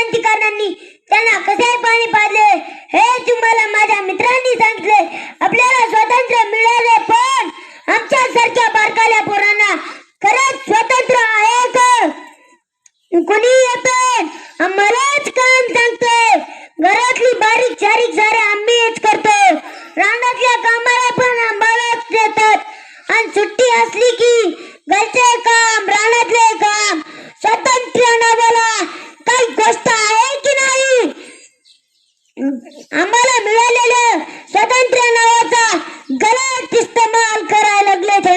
क्रांतिकारकांनी त्यांना कसे पाणी पाजले हे तुम्हाला माझ्या मित्रांनी सांगितले. आपल्याला स्वातंत्र्य मिळाले पण आमच्या सारख्या बारकाल्या पोरांना खरंच स्वातंत्र्य आहे का? कोणी येतोय आम्हालाच काम सांगते. घरातली बारीक चारीक सारे आम्हीच करतो. रानातल्या कामाला पण आम्हालाच देतात. आणि सुट्टी असली की घरचे काम रानातले काम स्वातंत्र्य नावाला काही गोष्ट आहे की नाही आम्हाला मिळालेलं स्वातंत्र्य नावाचा गलत इस्तेमाल करायला लागले ते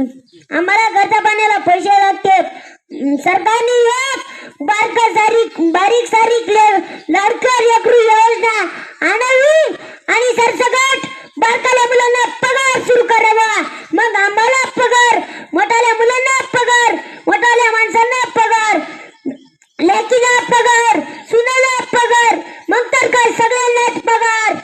आम्हाला घरचा पाण्याला पैसे लागते सरकारने एक बारक सारीक बारीक सारीक लाडकर एकरू योजना आणावी आणि सरसकट बारकाल्या मुलांना पगार सुरू करावा. मग आम्हाला पगार मोठाल्या मुलांना पगार मोठाल्या माणसांना पगार लेकीला पगार सुनाला पगार मग तर काय सगळ्यांनाच पगार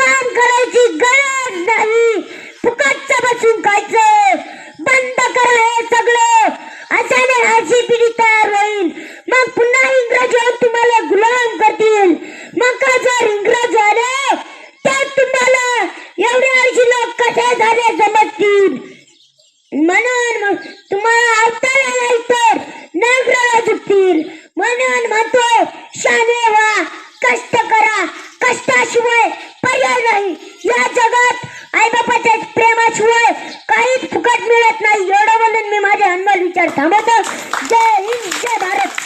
काम करायची गरज नाही फुकटचं बसून खायचं बंद करा हे सगळं अशाने अशी पिढी तयार होईल मग पुन्हा इंग्रज येऊन तुम्हाला गुलाम करतील मग का जर तर तुम्हाला एवढे ऐंशी लोक कसे झाले समजतील म्हणून तुम्हाला अवताला नाही तर नगराला झुकतील म्हणून म्हणतो शाने व्हा कष्ट करा. कष्टाशिवाय पर्याय नाही. या जगात आईबापाच्या प्रेमाशिवाय काहीच फुकट मिळत नाही. एवढं म्हणून मी माझे अनमोल विचार थांबवतो. जय हिंद जय भारत.